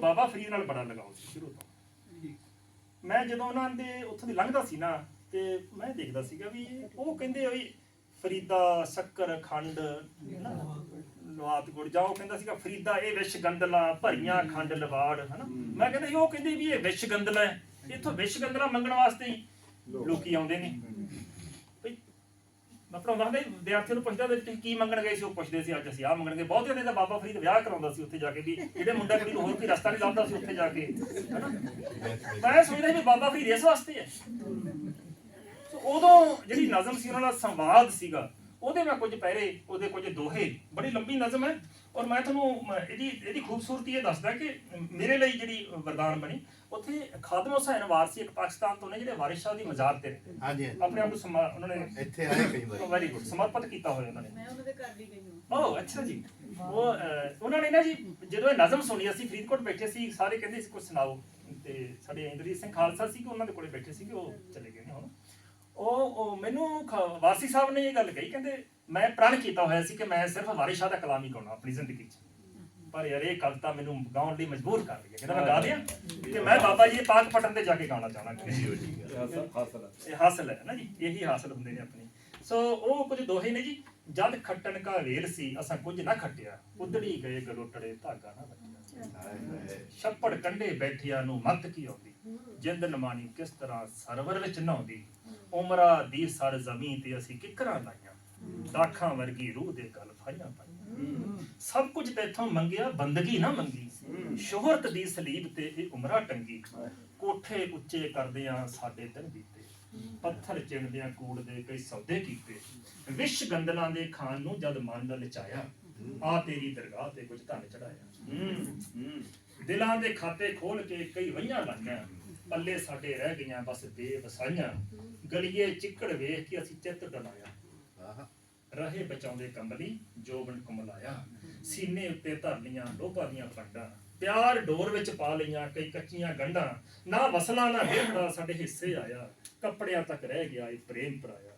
ਮੈਨੂੰ ਬਾਬਾ ਫਰੀਦ ਨਾਲ ਬੜਾ ਲਗਾਓ ਸੀ, ਸ਼ੁਰੂ ਤੋਂ। ਮੈਂ ਜਦੋਂ ਉਹਨਾਂ ਦੇ ਉੱਥੋਂ ਦੀ ਲੰਘਦਾ ਸੀ ਨਾ, ਤੇ ਮੈਂ ਦੇਖਦਾ ਸੀਗਾ ਵੀ ਉਹ ਕਹਿੰਦੇ ਵੀ ਫਰੀਦਾ, ਸ਼ੱਕਰ, ਖੰਡ ਨਾ ਲਵਾਤ ਗੁੜ, ਜਾ ਉਹ ਕਹਿੰਦਾ ਸੀਗਾ, ਫਰੀਦਾ ਇਹ ਵਿਸ਼ ਗੰਦਲਾ ਭਰੀਆਂ ਖੰਡ ਲਵਾੜ, ਹਨਾ? ਮੈਂ ਕਹਿੰਦਾ ਉਹ ਕਹਿੰਦੇ ਵੀ ਇਹ ਵਿਸ਼ ਗੰਦਲਾ ਹੈ। ਇੱਥੋਂ ਵਿਸ਼ ਗੰਦਲਾ ਮੰਗਣ ਵਾਸਤੇ ਹੀ ਲੋਕੀ ਆਉਂਦੇ ਨੇ। ਮੈਂ ਪੜਾਉਂਦਾ ਹੁੰਦਾ ਸੀ, ਵਿਦਿਆਰਥੀਆਂ ਨੂੰ ਪੁੱਛਦਾ ਵੀ ਤੁਸੀਂ ਕੀ ਮੰਗਣ ਗਏ ਸੀ? ਉਹ ਪੁੱਛਦੇ ਸੀ ਅੱਜ ਅਸੀਂ ਆਹ ਮੰਗਣ ਗਏ। ਬਹੁਤਿਆਂ ਨੇ ਤਾਂ ਬਾਬਾ ਫਰੀਦ ਵਿਆਹ ਕਰਾਉਂਦਾ ਸੀ ਉੱਥੇ ਜਾ ਕੇ ਵੀ ਜਿਹੜੇ ਮੁੰਡਾ ਕੁੜੀ ਨੂੰ ਹੋਰ ਕੋਈ ਰਸਤਾ ਨਹੀਂ ਲੱਭਦਾ ਸੀ ਉੱਥੇ ਜਾ ਕੇ। ਹਨਾ? ਮੈਂ ਸੋਚਦਾ ਸੀ ਵੀ ਬਾਬਾ ਫਰੀਦ ਇਸ ਵਾਸਤੇ ਹੈ। ਸੋ ਉਦੋਂ ਜਿਹੜੀ ਨਜ਼ਮ ਸੀ ਉਹਨਾਂ ਦਾ ਸੰਵਾਦ ਸੀਗਾ। ਉਹਦੇ ਮੈਂ ਕੁਝ ਪਹਿਰੇ ਉਹਦੇ ਕੁਝ ਦੋਹੇ। ਬੜੀ ਲੰਬੀ ਨਜ਼ਮ ਹੈ। ਔਰ ਮੈਂ ਤੁਹਾਨੂੰ ਇਹਦੀ ਇਹਦੀ ਖੂਬਸੂਰਤੀ ਇਹ ਦੱਸਦਾ ਕਿ ਮੇਰੇ ਲਈ ਜਿਹੜੀ ਵਰਦਾਨ ਬਣੀ ਉੱਥੇ ਖਾਦਮ ਹੁਸੈਨ ਵਾਰਸੀ ਇੱਕ ਪਾਕਿਸਤਾਨ ਤੋਂ ਨੇ ਜਿਹੜੇ ਵਾਰਿਸ ਸ਼ਾਹ ਦੀ ਮਜ਼ਾਰ ਤੇ। ਹਾਂਜੀ। ਆਪਣੇ ਆਪ ਨੂੰ ਉਹਨਾਂ ਨੇ ਇੱਥੇ ਆਏ ਕਈ ਵਾਰੀ। ਵੈਰੀ ਗੁੱਡ ਸਮਰਪਿਤ ਕੀਤਾ ਹੋਇਆ ਉਹਨਾਂ ਨੇ। ਮੈਂ ਉਹਨਾਂ ਦੇ ਘਰ ਵੀ ਗਈ ਹਾਂ। ਓ ਅੱਛਾ ਜੀ। ਉਹ ਉਹਨਾਂ ਨੇ ਨਾ ਜੀ ਜਦੋਂ ਇਹ ਨਜ਼ਮ ਸੁਣੀ ਅਸੀਂ ਫਰੀਦਕੋਟ ਬੈਠੇ ਸੀ ਸਾਰੇ ਕਹਿੰਦੇ ਸੀ ਕੁਝ ਸੁਣਾਓ। ਤੇ ਸਾਡੇ ਇੰਦਰਜੀਤ ਸਿੰਘ ਖਾਲਸਾ ਸੀ ਕਿ ਉਹਨਾਂ ਦੇ ਕੋਲੇ ਬੈਠੇ ਸੀ ਕਿ ਉਹ ਚਲੇ ਗਏ ਨੇ ਹੁਣ। ਉਹ ਉਹ ਮੈਨੂੰ ਖ- ਵਾਰਸੀ ਸਾਹਿਬ ਨੇ ਇਹ ਗੱਲ ਕਹੀ ਕਹਿੰਦੇ ਮੈਂ ਪ੍ਰਣ ਕੀਤਾ ਹੋਇਆ ਸੀ ਕਿ ਮੈਂ ਸਿਰਫ ਵਾਰਿਸ ਸ਼ਾਹ ਦਾ ਕਲਾਮ ਹੀ ਗਾਉਣਾ ਆਪਣੀ ਜ਼ਿੰਦਗੀ 'ਚ। ਪਰ ਯਾਰ ਇਹ ਕਵਿਤਾ ਮੈਨੂੰ ਗਾਉਣ ਲਈ ਮਜਬੂਰ ਕਰ ਰਹੀ ਹੈ। ਕਹਿੰਦਾ ਮੈਂ ਗਾ ਦਿਆਂ ਤੇ ਮੈਂ ਬਾਬਾ ਜੀ ਇਹ ਪਾਕ ਪਟਨ ਤੇ ਜਾ ਕੇ ਗਾਉਣਾ ਚਾਹਣਾ। ਇਹ ਹਾਸਲ ਹੈ। ਨਾ ਜੀ ਇਹੀ ਹਾਸਲ ਹੁੰਦੇ ਨੇ ਆਪਣੀ। ਸੋ ਉਹ ਕੁਝ ਦੋਹੇ ਨੇ ਜੀ। ਜਦ ਖੱਟਣ ਕਾ ਵੇਲ ਸੀ ਅਸਾਂ ਕੁਝ ਨਾ ਖੱਟਿਆ। ਉਦੜੀ ਗਏ ਗਲੋਟੜੇ ਧਾਗਾ ਨਾ ਹਾਏ। ਛੱਪੜ ਕੰਢੇ ਬੈਠਿਆਂ ਨੂੰ ਮੱਤ ਕੀ ਆਉਂਦੀ? ਜਿੰਦ ਨਮਾਨੀ ਕਿਸ ਤਰ੍ਹਾਂ ਸਰਵਰ ਵਿੱਚ ਨਹਾਉਂਦੀ, ਉਮਰਾ ਦੀ ਸਰ ਜ਼ਮੀਨ ਤੇ ਅਸੀਂ ਕਿਕਰਾਂ ਲਾਈਆਂ, ਦਾਖਾਂ ਵਰਗੀ ਰੂਹ ਦੇ ਗਲ ਫਾਈਆਂ ਪਾਈਆਂ। ਸਭ ਕੁਝ ਤੇਥੋਂ ਮੰਗਿਆ, ਬੰਦਗੀ ਨਾ ਮੰਗੀ। ਸ਼ੋਹਰਤ ਦੀ ਸਲੀਬ ਤੇ ਇਹ ਉਮਰਾ ਟੰਗੀ। ਕੋਠੇ ਉੱਚੇ ਕਰਦਿਆਂ ਸਾਡੇ ਦਿਨ ਬੀਤੇ। ਪੱਥਰ ਚਿਣਦਿਆਂ ਕੂੜ ਦੇ ਕਈ ਸੌਦੇ ਕੀਤੇ। ਵਿਸ਼ ਗੰਦਲਾਂ ਦੇ ਖਾਨ ਨੂੰ ਜਦ ਮਨ ਲਲਚਾਇਆ, ਆ ਤੇਰੀ ਦਰਗਾਹ ਤੇ ਕੁਝ ਧਨ ਚੜਾਇਆ। ਦਿਲਾਂ ਦੇ ਖਾਤੇ ਖੋਲ ਕੇ ਕਈ ਵਈਆਂ ਲਾਈਆਂ। ਪੱਲੇ ਸਾਡੇ ਰਹਿ ਗਈਆਂ ਬਸ ਬੇਵਸਾਈਆਂ। ਗਲੀਏ ਚਿੱਕੜ ਵੇਖ ਕੇ ਅਸੀਂ ਚਿੱਤ ਡਲਾਇਆ। ਰਹੇ ਬਚਾਉਂਦੇ ਕੰਬਲੀ ਜੋਬਨ ਕਮਲਾਇਆ। ਸੀਨੇ ਉੱਤੇ ਧਰ ਲੀਆਂ ਲੋਭਾ ਦੀਆਂ ਫੰਡਾਂ। ਪਿਆਰ ਡੋਰ ਵਿੱਚ ਪਾ ਲਈਆਂ ਕਈ ਕੱਚੀਆਂ ਗੰਢਾਂ। ਨਾ ਵਸਲਾ ਨਾ ਵੇਖੜਾ ਸਾਡੇ ਹਿੱਸੇ ਆਇਆ। ਕੱਪੜਿਆਂ ਤੱਕ ਰਹਿ ਗਿਆ ਇਹ ਪ੍ਰੇਮ ਪਰਾਇਆ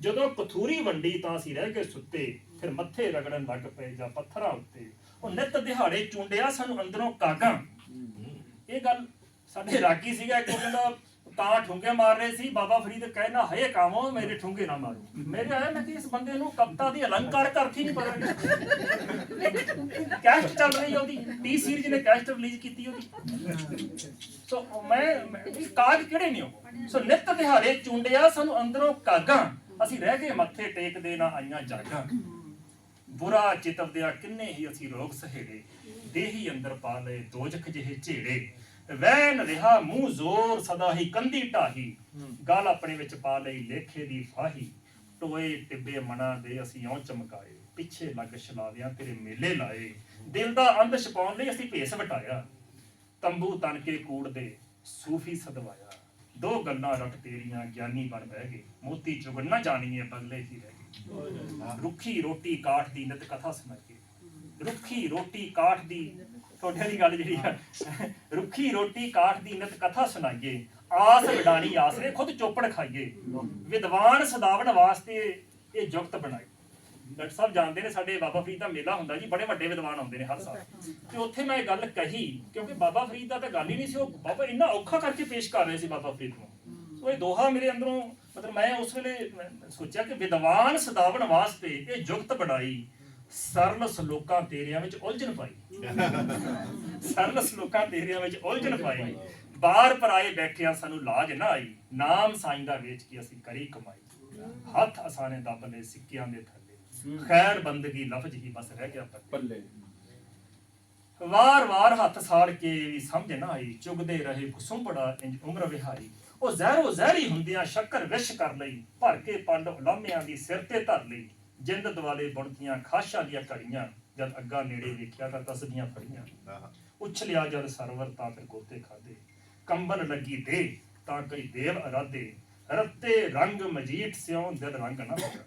ਜਦੋਂ ਕਥੂਰੀ ਵੰਡੀ ਤਾਂ ਅਸੀਂ ਰਹਿ ਕੇ ਸੁੱਤੇ, ਫਿਰ ਮੱਥੇ ਰਗੜਨ ਲੱਗ ਪਏ ਜਾਂ ਪੱਥਰਾਂ ਉੱਤੇ। ਉਹ ਨਿੱਤ ਦਿਹਾੜੇ ਚੁੰਡਿਆ ਸਾਨੂੰ ਅੰਦਰੋਂ ਕਾਗਾਂ। ਇਹ ਗੱਲ ਸਾਡੇ ਰਾਗੀ ਸੀਗਾ, ਇੱਕ ਕਹਿੰਦਾ, ਤਾਂ ਠੁੰਗੇ ਮਾਰ ਰਹੇ ਸੀ, ਬਾਬਾ ਫਰੀਦ ਕਹਿਣਾ ਹਏ ਕਾਮੋ, ਮੇਰੇ ਠੁੰਗੇ ਨਾ ਮਾਰੋ। ਮੇਰੇ ਆਇਆ ਮੈਂ ਕਿ ਇਸ ਬੰਦੇ ਨੂੰ ਕਵਿਤਾ ਦੀ ਅਲੰਕਾਰ ਕਰਥੀ ਨਹੀਂ ਪਤਾ ਕੈਸਟ ਚੱਲ ਰਹੀ ਆ ਉਹਦੀ, ਟੀ ਸੀਰੀਜ਼ ਨੇ ਕੈਸਟ ਰਿਲੀਜ਼ ਕੀਤੀ ਉਹਦੀ। ਸੋ ਮੈਂ ਕਾਗ ਕਿਹੜੇ ਨੇ ਉਹ? ਸੋ ਨਿੱਤ ਦਿਹਾੜੇ ਚੁੰਡਿਆ ਸਾਨੂੰ ਅੰਦਰੋਂ ਕਾਗਾਂ। ਅਸੀਂ ਰਹਿ ਗਏ ਮੱਥੇ ਟੇਕਦੇ ਨਾ ਆਈਆਂ ਜਾਗਾਂ। ਬੁਰਾ ਚਿਤਵਦਿਆ ਕਿੰਨੇ ਹੀ ਅਸੀਂ ਰੋਗ ਸਹੇੜੇ। ਦੇਹੀ ਅੰਦਰ ਪਾ ਲਏ ਦੋਜਖ ਜਿਹੇ ਝੇੜੇ। ਵੈਨ ਰਿਹਾ ਮੂੰਹ ਜ਼ੋਰ ਸਦਾ ਹੀ ਕੰਦੀ ਢਾਹੀ। ਗਲ ਆਪਣੇ ਵਿੱਚ ਪਾ ਲਈ ਲੇਖੇ ਦੀ ਫਾਹੀ। ਟੋਏ ਟਿੱਬੇ ਮਨਾ ਦੇ ਅਸੀਂ ਔਂ ਚਮਕਾਏ। ਪਿੱਛੇ ਲੱਗ ਛਲਾਵਿਆਂ ਤੇਰੇ ਮੇਲੇ ਲਾਏ। ਦਿਲ ਦਾ ਅੰਧ ਛਪਾਉਣ ਲਈ ਅਸੀਂ ਭੇਸ ਵਟਾਇਆ। ਤੰਬੂ ਤਨ ਕੇ ਕੂੜ ਦੇ ਸੂਫੀ ਸਦਵਾਇਆ। ਦੋ ਗੱਲਾਂ ਰੱਖ ਤੇਰੀਆਂ, ਗਿਆਨੀ ਬਣ ਬਹਿ ਗਏ ਮੋਤੀ ਚੁਗਣ ਨਾ ਜਾਣੀਏ ਬਗਲੇ ਹੀ ਰਹਿ ਗਏ ਰੁੱਖੀ ਰੋਟੀ ਕਾਠ ਦੀ ਨਿਤ ਕਥਾ ਸੁਣਾਈਏ ਰੁੱਖੀ ਰੋਟੀ ਕਾਠ ਦੀ, ਤੁਹਾਡੇ ਵਾਲੀ ਗੱਲ ਜਿਹੜੀ ਆ, ਰੁੱਖੀ ਰੋਟੀ ਕਾਠ ਦੀ ਨਿਤ ਕਥਾ ਸੁਣਾਈਏ। ਆਸ ਵਿਡਾਣੀ ਆਸਰੇ ਖੁਦ ਚੋਪੜ ਖਾਈਏ। ਵਿਦਵਾਨ ਸਦਾਵਣ ਵਾਸਤੇ ਇਹ ਜੁਗਤ ਬਣਾਈ। ਡਾਕਟਰ ਸਾਹਿਬ ਜਾਣਦੇ ਨੇ, ਸਾਡੇ ਬਾਬਾ ਫਰੀਦ ਦਾ ਮੇਲਾ ਹੁੰਦਾ ਜੀ, ਬੜੇ ਵੱਡੇ ਵਿਦਵਾਨ ਆਉਂਦੇ ਨੇ ਹਰ ਸਾਲ। ਤੇ ਉੱਥੇ ਮੈਂ ਇਹ ਗੱਲ ਕਹੀ, ਕਿਉਂਕਿ ਬਾਬਾ ਫਰੀਦ ਦਾ ਤਾਂ ਗੱਲ ਹੀ ਨਹੀਂ ਸੀ, ਉਹ ਬਾਬਾ ਇੰਨਾ ਔਖਾ ਕਰਕੇ ਪੇਸ਼ ਕਰ ਰਹੇ ਸੀ ਬਾਬਾ ਫਰੀਦ ਨੂੰ। ਸੋ ਇਹ ਦੋਹਾ ਮੇਰੇ ਅੰਦਰੋਂ, ਮਤਲਬ ਮੈਂ ਉਸ ਵੇਲੇ ਸੋਚਿਆ ਕਿ ਵਿਦਵਾਨ ਸਦਾਵਣ ਵਾਸਤੇ ਇਹ ਜੁਗਤ ਬਣਾਈ ਸਰਲ ਸਲੋਕਾਂ ਤੇਰਿਆਂ ਵਿੱਚ ਉਲਝਣ ਪਾਈ। ਸਰਲ ਸਲੋਕਾਂ ਤੇਰਿਆਂ ਵਿੱਚ ਉਲਝਣ ਪਾਈ। ਬਾਹਰ ਪਰਾਏ ਬੈਠਿਆਂ ਸਾਨੂੰ ਲਾਜ ਨਾ ਆਈ। ਨਾਮ ਸਾਈਂ ਦਾ ਵੇਚ ਕੇ ਅਸੀਂ ਕਰੀ ਕਮਾਈ। ਹੱਥ ਅਸਾਨੇ ਦੱਬ ਲਏ ਸਿੱਕਿਆਂ ਦੇ ਖੈਰ ਬੰਦਗੀ ਲਫ਼ਜ਼ ਹੀ ਬਸ ਰਹਿ ਗਿਆ ਪੱਲੇ। ਪੱਲੇ। ਵਾਰ-ਵਾਰ ਹੱਥ ਸਾੜ ਕੇ ਵੀ ਸਮਝ ਨਾ ਆਈ ਚੁਗਦੇ ਰਹੇ ਕੁਸੁੰਬੜਾ ਇੰਜ ਉਮਰ ਵਿਹਾਰੀ। ਉਹ ਜ਼ਹਿਰੋ ਜ਼ਹਿਰੀ ਹੁੰਦਿਆਂ ਸ਼ੱਕਰ ਵਿਸ਼ ਕਰ ਲਈ ਭਰ ਕੇ ਪੰਡ ਉਲਾਮਿਆਂ ਦੀ ਸਿਰ ਤੇ ਧਰ ਲਈ। ਜਿੰਦ ਦਵਾਲੇ ਬੁਣਤੀਆਂ ਖਾਸ਼ਾਂ ਦੀਆਂ ਘੜੀਆਂ ਜਦ ਅੱਗਾ ਨੇੜੇ ਵੇਖਿਆ ਤਾਂ ਤਸਦੀਆਂ ਫੜੀਆਂ। ਉਛਲਿਆ ਜਦ ਸਰਵਰ ਤਾਂ ਫਿਰ ਗੋਤੇ ਖਾਦੇ। ਕੰਬਨ ਲੱਗੀ ਦੇ ਤਾਂ ਕਈ ਦੇਵ ਅਰਾਦੇ। ਰੱਤੇ ਰੰਗ ਮਜੀਠ ਸਿਉ ਦਿਲ ਰੰਗ ਨਾ ਹੋਇਆ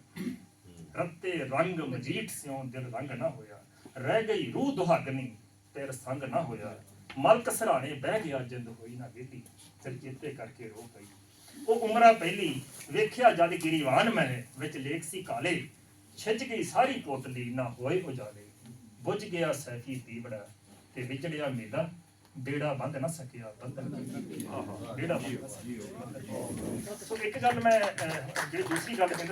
ਰੱਤੇ ਰੰਗ ਮਜੀਠ ਸਿਉ ਦਿਲ ਰੰਗ ਨਾ ਹੋਇਆ। ਰਹਿ ਗਈ ਰੂਹ ਦੁਹਾਗਨੀ ਤੇਰ ਸੰਗ ਨਾ ਹੋਇਆ। ਮਲਕ ਸਰਾਣੇ ਬਹਿ ਗਿਆ ਜਿੰਦ ਹੋਈ ਨਾ ਵੇਦੀ ਫਿਰ ਚੇਤੇ ਕਰਕੇ ਰੋ ਪਈ। ਉਹ ਉਮਰਾ ਪਹਿਲੀ ਵੇਖਿਆ ਜਦ ਗਿਰੀਵਾਨ ਮਹਿ ਵਿੱਚ ਲੇਖ ਸੀ ਕਾਲੇ। ਛਿੱਜ ਗਈ ਸਾਰੀ ਪੋਤਲੀ ਨਾ ਹੋਏ ਉਜਾਲੇ। ਬੁੱਝ ਗਿਆ ਸੈਫੀ ਦੀਵੜਾ ਤੇ ਵਿਚੜਿਆ ਮੇਲਾ। ਬੇੜਾ ਬੰਦ ਨਾ ਸਕਿਆ ਬੰਧਨ ਬੇੜਾ ਬੰਦ ਸੋ ਇੱਕ ਗੱਲ ਮੈਂ ਅਹ, ਜਿਹੜੀ ਦੂਸਰੀ ਗੱਲ ਕਹਿੰਦਾ